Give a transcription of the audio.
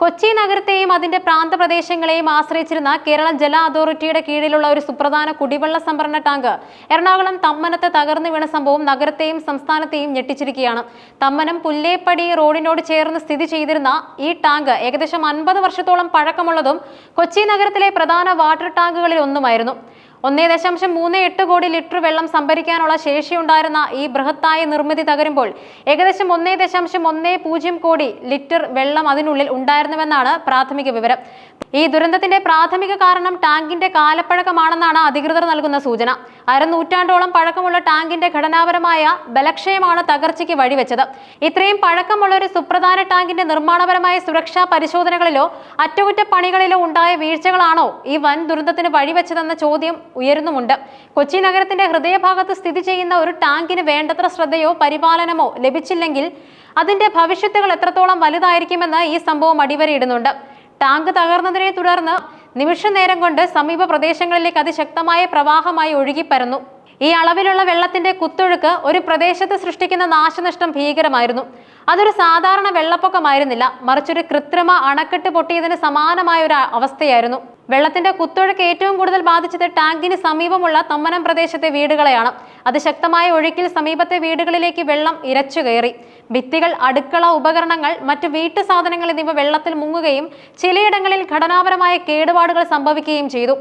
കൊച്ചി നഗരത്തെയും അതിന്റെ പ്രാന്തപ്രദേശങ്ങളെയും ആശ്രയിച്ചിരുന്ന കേരള ജല അതോറിറ്റിയുടെ കീഴിലുള്ള ഒരു സുപ്രധാന കുടിവെള്ള സംഭരണ ടാങ്ക് എറണാകുളം തമ്മനത്ത് തകർന്നു വീണ സംഭവം നഗരത്തെയും സംസ്ഥാനത്തെയും ഞെട്ടിച്ചിരിക്കുകയാണ്. തമ്മനം പുല്ലേപ്പടി റോഡിനോട് ചേർന്ന് സ്ഥിതി ചെയ്തിരുന്ന ഈ ടാങ്ക് ഏകദേശം അൻപത് വർഷത്തോളം പഴക്കമുള്ളതും കൊച്ചി നഗരത്തിലെ പ്രധാന വാട്ടർ ടാങ്കുകളിൽ ഒന്നുമായിരുന്നു. ഒന്നേ ദശാംശം മൂന്ന് എട്ട് കോടി ലിറ്റർ വെള്ളം സംഭരിക്കാനുള്ള ശേഷിയുണ്ടായിരുന്ന ഈ ബൃഹത്തായ നിർമ്മിതി തകരുമ്പോൾ ഏകദേശം ഒന്നേ ദശാംശം ഒന്നേ പൂജ്യം കോടി ലിറ്റർ വെള്ളം അതിനുള്ളിൽ ഉണ്ടായിരുന്നുവെന്നാണ് പ്രാഥമിക വിവരം. ഈ ദുരന്തത്തിന്റെ പ്രാഥമിക കാരണം ടാങ്കിന്റെ കാലപ്പഴക്കമാണെന്നാണ് അധികൃതർ നൽകുന്ന സൂചന. അരനൂറ്റാണ്ടോളം പഴക്കമുള്ള ടാങ്കിന്റെ ഘടനാപരമായ ബലക്ഷയമാണ് തകർച്ചയ്ക്ക് വഴിവെച്ചത്. ഇത്രയും പഴക്കമുള്ള ഒരു സുപ്രധാന ടാങ്കിന്റെ നിർമ്മാണപരമായ സുരക്ഷാ പരിശോധനകളിലോ അറ്റകുറ്റപ്പണികളിലോ ഉണ്ടായ വീഴ്ചകളാണോ ഈ വൻ ദുരന്തത്തിന് വഴിവെച്ചതെന്ന ചോദ്യം ഉയരുന്നുമുണ്ട്. കൊച്ചി നഗരത്തിന്റെ ഹൃദയഭാഗത്ത് സ്ഥിതി ചെയ്യുന്ന ഒരു ടാങ്കിന് വേണ്ടത്ര ശ്രദ്ധയോ പരിപാലനമോ ലഭിച്ചില്ലെങ്കിൽ അതിന്റെ ഭവിഷ്യത്തുകൾ എത്രത്തോളം വലുതായിരിക്കുമെന്ന് ഈ സംഭവം അടിവരയിടുന്നുണ്ട്. ടാങ്ക് തകർന്നതിനെ തുടർന്ന് നിമിഷ നേരം കൊണ്ട് സമീപ പ്രദേശങ്ങളിലേക്ക് അതിശക്തമായ പ്രവാഹമായി ഒഴുകിപ്പരന്നു. ഈ അളവിലുള്ള വെള്ളത്തിന്റെ കുത്തൊഴുക്ക് ഒരു പ്രദേശത്ത് സൃഷ്ടിക്കുന്ന നാശനഷ്ടം ഭീകരമായിരുന്നു. അതൊരു സാധാരണ വെള്ളപ്പൊക്കമായിരുന്നില്ല. മറിച്ചൊരു കൃത്രിമ അണക്കെട്ട് പൊട്ടിയതിന് സമാനമായ ഒരു അവസ്ഥയായിരുന്നു. വെള്ളത്തിന്റെ കുത്തൊഴുക്ക് ഏറ്റവും കൂടുതൽ ബാധിച്ചത് ടാങ്കിന് സമീപമുള്ള തമ്മനം പ്രദേശത്തെ വീടുകളെയാണ്. അതിശക്തമായ ഒഴുക്കിൽ സമീപത്തെ വീടുകളിലേക്ക് വെള്ളം ഇരച്ചു കയറി. ഭിത്തികൾ അടുക്കള ഉപകരണങ്ങൾ മറ്റു വീട്ടു സാധനങ്ങൾ എന്നിവ വെള്ളത്തിൽ മുങ്ങുകയും ചിലയിടങ്ങളിൽ ഘടനാപരമായ കേടുപാടുകൾ സംഭവിക്കുകയും ചെയ്തു.